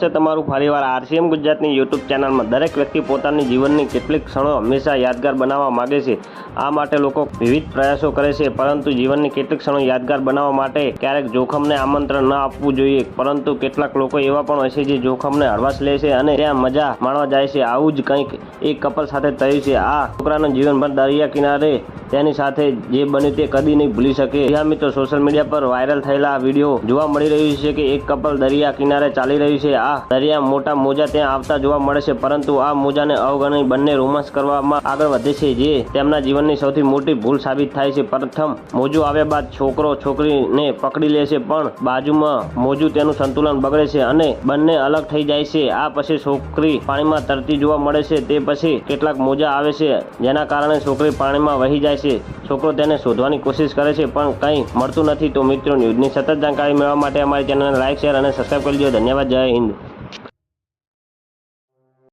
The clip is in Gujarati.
છે તમારું ફરીવાર આરસીએમ ગુજરાતની યુટ્યુબ ચેનલમાં દરેક વ્યક્તિ પોતાની જીવનની કેટલીક ક્ષણો હંમેશા યાદગાર બનાવવા માગે છે. આ માટે લોકો વિવિધ પ્રયાસો કરે છે, પરંતુ જીવનની કેટલીક ક્ષણો યાદગાર બનાવવા માટે ક્યારેક જોખમને આમંત્રણ ન આપવું જોઈએ, પરંતુ કેટલાક લોકો એવા પણ હોય છે જે જોખમને હળવાશ લે છે અને ત્યાં મજા માણવા જાય છે. આવું જ કંઈક એક કપલ સાથે થયું છે. આ છોકરાનું જીવનભર દરિયા કિનારે તેની સાથે જે બને તે કદી નહીં ભૂલી શકે. જ્યાં મિત્રો સોશિયલ મીડિયા પર વાયરલ થયેલા આ વીડિયો જોવા મળી રહ્યું છે કે એક કપલ દરિયા કિનારે ચાલી રહ્યું છે. આ દરિયા મોટા મોજા ત્યાં આવતા જોવા મળે છે, પરંતુ આ મોજાને અવગણી બંને રોમાંસ કરવામાં આગળ વધે છે, જે તેમના જીવનની સૌથી મોટી ભૂલ સાબિત થાય છે. પ્રથમ, મોજું આવ્યા બાદ છોકરો છોકરીને પકડી લે છે, પણ બાજુમાં મોજું તેનું સંતુલન બગડે છે અને બંને અલગ થઈ જાય છે. આ પછી છોકરી પાણીમાં તરતી જોવા મળે છે, તે પછી કેટલાક મોજા આવે છે, જેના કારણે છોકરી પાણીમાં વહી જાય છે. છોકરો તેને શોધવાની કોશિશ કરે છે, પણ કંઈ મળતું નથી. તો મિત્રો, ન્યૂઝની સતત જાણકારી મેળવવા માટે અમારી ચેનલને લાઇક શેર અને સબસ્ક્રાઈબ કરી દો ધન્યવાદ. જય હિન્દ.